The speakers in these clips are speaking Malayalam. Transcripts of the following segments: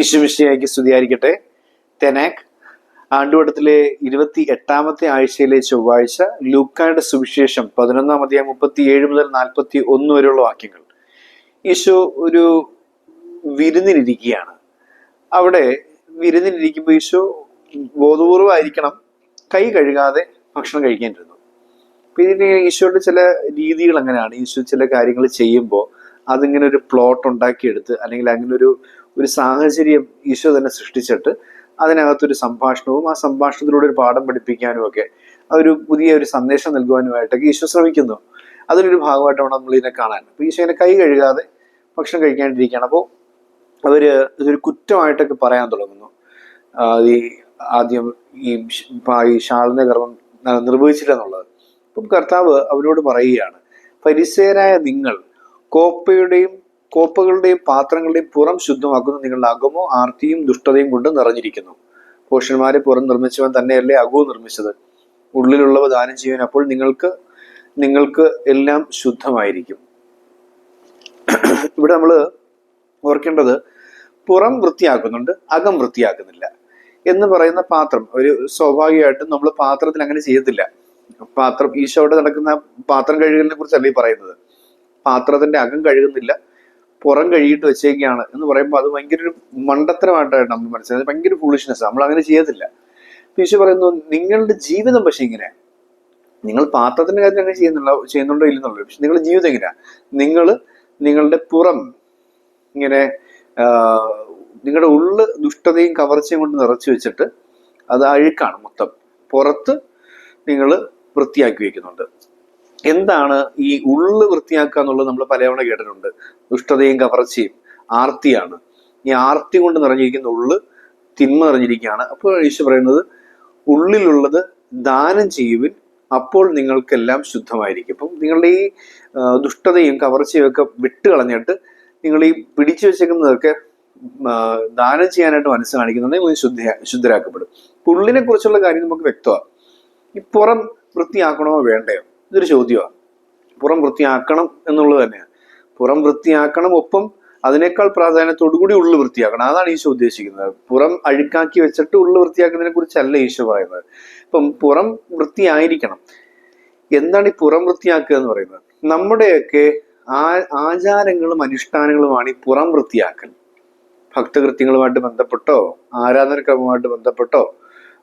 ഈശുമിശിയായിക്ക് സ്തുതിയായിരിക്കട്ടെ. തെനാക് ആണ്ടുവട്ടത്തിലെ ഇരുപത്തി എട്ടാമത്തെ ആഴ്ചയിലെ ചൊവ്വാഴ്ച ലൂക്കായുടെ സുവിശേഷം പതിനൊന്നാം അധ്യായം മുപ്പത്തി ഏഴ് മുതൽ നാൽപ്പത്തി ഒന്ന് വരെയുള്ള വാക്യങ്ങൾ. ഈശോ ഒരു വിരുന്നിനിരിക്കുകയാണ്. അവിടെ വിരുന്നിനിരിക്കുമ്പോൾ ഈശോ ബോധപൂർവമായിരിക്കണം കൈ കഴുകാതെ ഭക്ഷണം കഴിക്കേണ്ടിരുന്നു. പിന്നെ ഈശോയുടെ ചില രീതികൾ അങ്ങനെയാണ് ഈശോ ചില കാര്യങ്ങൾ ചെയ്യുമ്പോൾ അതിങ്ങനെ ഒരു പ്ലോട്ട് ഉണ്ടാക്കിയെടുത്ത് അല്ലെങ്കിൽ അങ്ങനെ ഒരു ഒരു സാഹചര്യം ഈശോ തന്നെ സൃഷ്ടിച്ചിട്ട് അതിനകത്തൊരു സംഭാഷണവും ആ സംഭാഷണത്തിലൂടെ ഒരു പാഠം പഠിപ്പിക്കാനും ഒക്കെ അതൊരു പുതിയ ഒരു സന്ദേശം നൽകുവാനുമായിട്ടൊക്കെ ഈശോ ശ്രമിക്കുന്നു. അതിനൊരു ഭാഗമായിട്ടാണ് നമ്മൾ ഇതിനെ കാണാൻ. അപ്പൊ ഈശോ ഇങ്ങനെ കൈ കഴുകാതെ ഭക്ഷണം കഴിക്കാണ്ടിരിക്കുകയാണ് അപ്പോൾ അവർ ഇതൊരു കുറ്റമായിട്ടൊക്കെ പറയാൻ തുടങ്ങുന്നു. ഈ ആദ്യം ഈ ഈ ശാളിന്റെ കർമ്മം നിർവഹിച്ചില്ല എന്നുള്ളത് അപ്പം കർത്താവ് അവരോട് പറയുകയാണ് പരിസേരായ നിങ്ങൾ കോപ്പയുടെയും കോപ്പകളുടെയും പാത്രങ്ങളുടെയും പുറം ശുദ്ധമാക്കുന്ന. നിങ്ങളുടെ അകമോ ആർത്തിയും ദുഷ്ടതയും കൊണ്ട് നിറഞ്ഞിരിക്കുന്നു. പോഷന്മാരെ പുറം നിർമ്മിച്ചവൻ തന്നെയല്ലേ അകവും നിർമ്മിച്ചത്? ഉള്ളിലുള്ളവ ദാനം ചെയ്യുവാൻ അപ്പോൾ നിങ്ങൾക്ക് നിങ്ങൾക്ക് എല്ലാം ശുദ്ധമായിരിക്കും. ഇവിടെ നമ്മൾ ഓർക്കേണ്ടത് പുറം വൃത്തിയാക്കുന്നുണ്ട് അകം വൃത്തിയാക്കുന്നില്ല എന്ന് പറയുന്ന പാത്രം. ഒരു സ്വാഭാവികമായിട്ടും നമ്മൾ പാത്രത്തിൽ അങ്ങനെ ചെയ്യത്തില്ല. പാത്രം ഈശോയുടെ നടക്കുന്ന പാത്രം കഴുകലിനെ കുറിച്ചല്ല ഈ പറയുന്നത്? പാത്രത്തിന്റെ അകം കഴുകുന്നില്ല പുറം കഴുകിയിട്ട് വെച്ചേക്കാണ് എന്ന് പറയുമ്പോൾ അത് ഭയങ്കര ഒരു മണ്ടത്തരമായിട്ടാണ് നമ്മൾ മനസ്സിലായത് ഭയങ്കര ഫുളിഷ്നെസ് നമ്മൾ അങ്ങനെ ചെയ്യത്തില്ല. ഈശോ പറയുന്നു നിങ്ങളുടെ ജീവിതം പക്ഷെ ഇങ്ങനെ. നിങ്ങൾ പാത്രത്തിന്റെ കാര്യത്തിൽ അങ്ങനെ ചെയ്യുന്നുണ്ടോ? ചെയ്യുന്നുണ്ടോ ഇല്ലെന്നുള്ളൂ പക്ഷെ നിങ്ങളുടെ ജീവിതം എങ്ങനെയാ? നിങ്ങൾ നിങ്ങളുടെ പുറം ഇങ്ങനെ നിങ്ങളുടെ ഉള്ള് ദുഷ്ടതയും കവർച്ചയും കൊണ്ട് നിറച്ചു വെച്ചിട്ട് അത് അഴുക്കാണ് മൊത്തം. പുറത്ത് നിങ്ങൾ വൃത്തിയാക്കി വെക്കുന്നുണ്ട്. എന്താണ് ഈ ഉള്ള് വൃത്തിയാക്കുക എന്നുള്ളത് നമ്മൾ പലതവണ കേട്ടിട്ടുണ്ട്. ദുഷ്ടതയും കവർച്ചയും ആർത്തിയാണ്. ഈ ആർത്തി കൊണ്ട് നിറഞ്ഞിരിക്കുന്ന ഉള്ള് തിന്മ നിറഞ്ഞിരിക്കുകയാണ്. അപ്പോൾ ഈശോ പറയുന്നത് ഉള്ളിലുള്ളത് ദാനം ചെയ്യുവിൻ അപ്പോൾ നിങ്ങൾക്കെല്ലാം ശുദ്ധമായിരിക്കും. അപ്പം നിങ്ങളുടെ ഈ ദുഷ്ടതയും കവർച്ചയും ഒക്കെ വിട്ട് കളഞ്ഞിട്ട് നിങ്ങൾ ഈ പിടിച്ചു വെച്ചേക്കുന്നതൊക്കെ ദാനം ചെയ്യാനായിട്ട് മനസ്സ് കാണിക്കുന്നുണ്ടെങ്കിൽ ശുദ്ധ ശുദ്ധരാക്കപ്പെടും. ഉള്ളിനെ കുറിച്ചുള്ള കാര്യം നമുക്ക് വ്യക്തമാണ്. ഈ പുറം വൃത്തിയാക്കണമോ വേണ്ടയോ? ഇതൊരു ചോദ്യമാണ്. പുറം വൃത്തിയാക്കണം എന്നുള്ളത് തന്നെയാണ്. പുറം വൃത്തിയാക്കണം ഒപ്പം അതിനേക്കാൾ പ്രാധാന്യത്തോടു കൂടി ഉള്ളു വൃത്തിയാക്കണം. അതാണ് ഈശോ ഉദ്ദേശിക്കുന്നത്. പുറം അഴുക്കാക്കി വെച്ചിട്ട് ഉള്ളു വൃത്തിയാക്കുന്നതിനെ കുറിച്ചല്ല ഈശോ പറയുന്നത്. ഇപ്പം പുറം വൃത്തിയായിരിക്കണം. എന്താണ് ഈ പുറം വൃത്തിയാക്കുക എന്ന് പറയുന്നത്? നമ്മുടെയൊക്കെ ആ ആചാരങ്ങളും അനുഷ്ഠാനങ്ങളുമാണ് ഈ പുറം വൃത്തിയാക്കൽ. ഭക്തകൃത്യങ്ങളുമായിട്ട് ബന്ധപ്പെട്ടോ ആരാധനക്രമമായിട്ട് ബന്ധപ്പെട്ടോ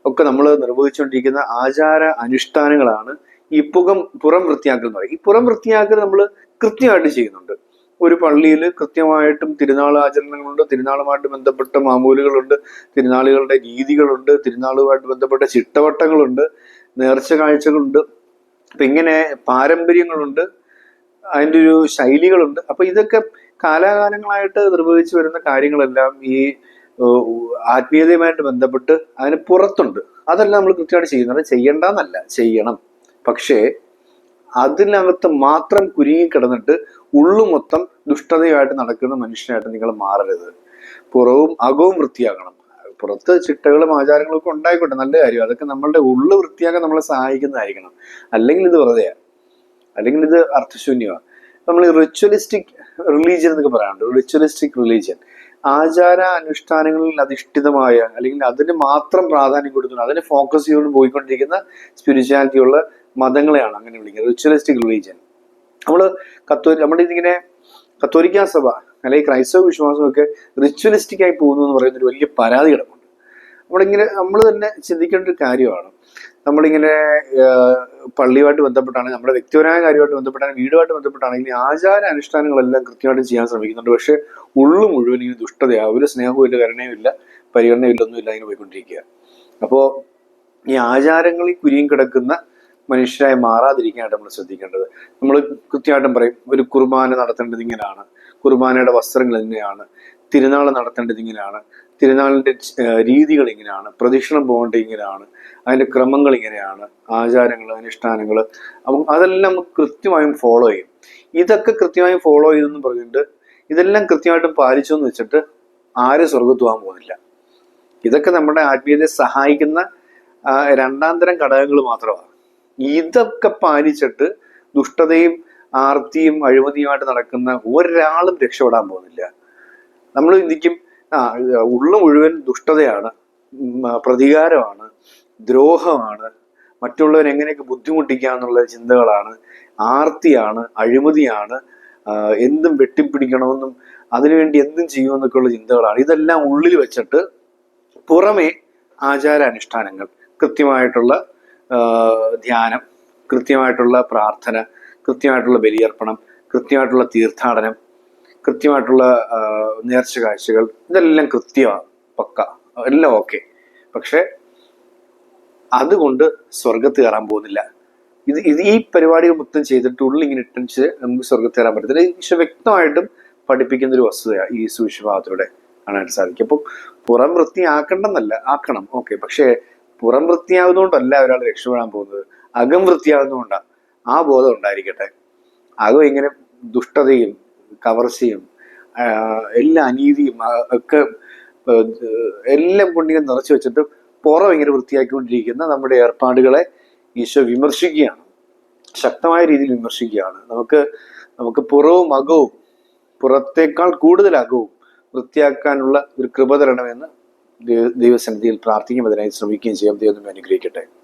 ഒക്കെ നമ്മൾ നിർവഹിച്ചുകൊണ്ടിരിക്കുന്ന ആചാര അനുഷ്ഠാനങ്ങളാണ് ഈ പുകം പുറം വൃത്തിയാക്കൽ എന്ന് പറയും. ഈ പുറം വൃത്തിയാക്കൽ നമ്മൾ കൃത്യമായിട്ട് ചെയ്യുന്നുണ്ട്. ഒരു പള്ളിയിൽ കൃത്യമായിട്ടും തിരുനാൾ ആചരണങ്ങളുണ്ട് തിരുനാളുമായിട്ട് ബന്ധപ്പെട്ട മാമൂലുകളുണ്ട് തിരുനാളുകളുടെ രീതികളുണ്ട് തിരുനാളുമായിട്ട് ബന്ധപ്പെട്ട ചിട്ടവട്ടങ്ങളുണ്ട് നേർച്ച കാഴ്ചകളുണ്ട്. അപ്പം ഇങ്ങനെ പാരമ്പര്യങ്ങളുണ്ട് അതിന്റെ ഒരു ശൈലികളുണ്ട്. അപ്പം ഇതൊക്കെ കാലാകാലങ്ങളായിട്ട് നിർവഹിച്ചു വരുന്ന കാര്യങ്ങളെല്ലാം ഈ ആത്മീയതയുമായിട്ട് ബന്ധപ്പെട്ട് അതിന് പുറത്തുണ്ട്. അതെല്ലാം നമ്മൾ കൃത്യമായിട്ട് ചെയ്യുന്നത്. ചെയ്യണ്ടെന്നല്ല ചെയ്യണം. പക്ഷേ അതിനകത്ത് മാത്രം കുരുങ്ങി കിടന്നിട്ട് ഉള്ളു മൊത്തം ദുഷ്ടതയായിട്ട് നടക്കുന്ന മനുഷ്യനായിട്ട് നിങ്ങൾ മാറരുത്. പുറവും അകവും വൃത്തിയാക്കണം പുറത്ത് ചിട്ടകളും ആചാരങ്ങളും ഒക്കെ ഉണ്ടായിക്കോട്ടെ നല്ല കാര്യം. അതൊക്കെ നമ്മളുടെ ഉള്ളു വൃത്തിയാക്കാൻ നമ്മളെ സഹായിക്കുന്നതായിരിക്കണം. അല്ലെങ്കിൽ ഇത് വെറുതെയാണ് അല്ലെങ്കിൽ ഇത് അർത്ഥശൂന്യമാണ് നമ്മൾ റിച്വലിസ്റ്റിക് റിലീജിയൻ എന്നൊക്കെ പറയാറുണ്ട്. റിച്വലിസ്റ്റിക് റിലീജിയൻ ആചാര അനുഷ്ഠാനങ്ങളിൽ അധിഷ്ഠിതമായ അല്ലെങ്കിൽ അതിന് മാത്രം പ്രാധാന്യം കൊടുക്കുന്ന അതിന് ഫോക്കസ് ചെയ്തുകൊണ്ട് പോയിക്കൊണ്ടിരിക്കുന്ന സ്പിരിച്വാലിറ്റി ഉള്ള മതങ്ങളെയാണ് അങ്ങനെ വിളിക്കുന്നത്. റിച്വലിസ്റ്റിക് റിലീജിയൻ നമ്മൾ കത്തോ നമ്മുടെ ഇതിങ്ങനെ കത്തോലിക്ക സഭ അല്ലെങ്കിൽ ക്രൈസ്തവ വിശ്വാസമൊക്കെ റിച്വലിസ്റ്റിക് ആയി പോകുന്നു എന്ന് പറയുന്ന ഒരു വലിയ പരാതി കിടപ്പുണ്ട് നമ്മളിങ്ങനെ നമ്മൾ തന്നെ ചിന്തിക്കേണ്ട ഒരു കാര്യമാണ്. നമ്മളിങ്ങനെ പള്ളിയുമായിട്ട് ബന്ധപ്പെട്ടാണ് നമ്മുടെ വ്യക്തിപരമായ കാര്യമായിട്ട് ബന്ധപ്പെട്ടാണ് വീടുമായിട്ട് ബന്ധപ്പെട്ടാണെങ്കിൽ ആചാര അനുഷ്ഠാനങ്ങളെല്ലാം കൃത്യമായിട്ട് ചെയ്യാൻ ശ്രമിക്കുന്നുണ്ട്. പക്ഷെ ഉള്ളു മുഴുവൻ ഈ ദുഷ്ടതയാണ് ഒരു സ്നേഹവും ഇല്ല കരുണയും ഇല്ല പരിഗണനയും ഇല്ല ഒന്നും ഇല്ല ഇങ്ങനെ പോയിക്കൊണ്ടിരിക്കുക. അപ്പോൾ ഈ ആചാരങ്ങളിൽ കുരുങ്ങി കിടക്കുന്ന മനുഷ്യരായി മാറാതിരിക്കാനായിട്ട് നമ്മൾ ശ്രദ്ധിക്കേണ്ടത്. നമ്മൾ കൃത്യമായിട്ടും പറയും ഒരു കുർബാന നടത്തേണ്ടത് ഇങ്ങനെയാണ്. കുർബാനയുടെ വസ്ത്രങ്ങൾ ഇങ്ങനെയാണ്. തിരുനാൾ നടത്തേണ്ടത് ഇങ്ങനെയാണ് തിരുനാളിന്റെ രീതികൾ ഇങ്ങനെയാണ് പ്രദക്ഷിണം പോകേണ്ടത് ഇങ്ങനെയാണ് അതിന്റെ ക്രമങ്ങൾ ഇങ്ങനെയാണ് ആചാരങ്ങൾ അനുഷ്ഠാനങ്ങൾ അപ്പം അതെല്ലാം നമുക്ക് കൃത്യമായും ഫോളോ ചെയ്യും. ഇതൊക്കെ കൃത്യമായും ഫോളോ ചെയ്തെന്ന് പറഞ്ഞിട്ട് ഇതെല്ലാം കൃത്യമായിട്ടും പാലിച്ചു എന്ന് വെച്ചിട്ട് ആരും സ്വർഗത്ത് പോകാൻ പോകുന്നില്ല. ഇതൊക്കെ നമ്മുടെ ആത്മീയതയെ സഹായിക്കുന്ന രണ്ടാം തരം ഘടകങ്ങൾ മാത്രമാണ്. ഇതൊക്കെ പാലിച്ചിട്ട് ദുഷ്ടതയും ആർത്തിയും അഴിമതിയുമായിട്ട് നടക്കുന്ന ഒരാളും രക്ഷപ്പെടാൻ പോകുന്നില്ല. നമ്മൾ ചിന്തിക്കും ആ ഉള്ള മുഴുവൻ ദുഷ്ടതയാണ് പ്രതികാരമാണ് ദ്രോഹമാണ് മറ്റുള്ളവർ എങ്ങനെയൊക്കെ ബുദ്ധിമുട്ടിക്കുക എന്നുള്ള ചിന്തകളാണ് ആർത്തിയാണ് അഴിമതിയാണ് എന്തും വെട്ടിപ്പിടിക്കണമെന്നും അതിനുവേണ്ടി എന്തും ചെയ്യുമെന്നൊക്കെയുള്ള ചിന്തകളാണ്. ഇതെല്ലാം ഉള്ളിൽ വെച്ചിട്ട് പുറമെ ആചാരാനുഷ്ഠാനങ്ങൾ കൃത്യമായിട്ടുള്ള ധ്യാനം കൃത്യമായിട്ടുള്ള പ്രാർത്ഥന കൃത്യമായിട്ടുള്ള ബലിയർപ്പണം കൃത്യമായിട്ടുള്ള തീർത്ഥാടനം കൃത്യമായിട്ടുള്ള നേർച്ച കാഴ്ചകൾ ഇതെല്ലാം കൃത്യമാണ് പക്ക. എല്ലാം ഓക്കെ. പക്ഷെ അതുകൊണ്ട് സ്വർഗത്ത് കയറാൻ പോകുന്നില്ല. ഇത് ഇത് ഈ പരിപാടികൾ മൊത്തം ചെയ്തിട്ട് ഉള്ളിൽ ഇങ്ങനെ ഇട്ടിച്ച് നമുക്ക് സ്വർഗത്ത് കയറാൻ പറ്റത്തില്ല. പക്ഷെ വ്യക്തമായിട്ടും പഠിപ്പിക്കുന്ന ഒരു വസ്തുതയാണ് ഈ സുവിശേഷഭാഗത്തിലൂടെ കാണാൻ സാധിക്കും. അപ്പം പുറം വൃത്തിയാക്കണ്ടെന്നല്ല ആക്കണം ഓക്കെ. പക്ഷേ പുറം വൃത്തിയാകുന്നതുകൊണ്ടല്ല ഒരാൾ രക്ഷപ്പെടാൻ പോകുന്നത്. അകം വൃത്തിയാകുന്നതുകൊണ്ടാണ് ആ ബോധം ഉണ്ടായിരിക്കട്ടെ. അകം ഇങ്ങനെ ദുഷ്ടതയും കവർച്ചയും എല്ലാ അനീതിയും ഒക്കെ എല്ലാം കൊണ്ടിങ്ങനെ നിറച്ചു വെച്ചിട്ട് പുറം ഇങ്ങനെ വൃത്തിയാക്കിക്കൊണ്ടിരിക്കുന്ന നമ്മുടെ ഏർപ്പാടുകളെ ഈശോ വിമർശിക്കുകയാണ്. ശക്തമായ രീതിയിൽ വിമർശിക്കുകയാണ്. നമുക്ക് നമുക്ക് പുറവും അകവും പുറത്തേക്കാൾ കൂടുതൽ അകവും വൃത്തിയാക്കാനുള്ള ഒരു കൃപ തരണമെന്ന് ദൈവ- ദൈവസന്നിധിയിൽ പ്രാർത്ഥിക്കും. അതിനായി ശ്രമിക്കുകയും ചെയ്യാം. ദൈവം അനുഗ്രഹിക്കട്ടെ.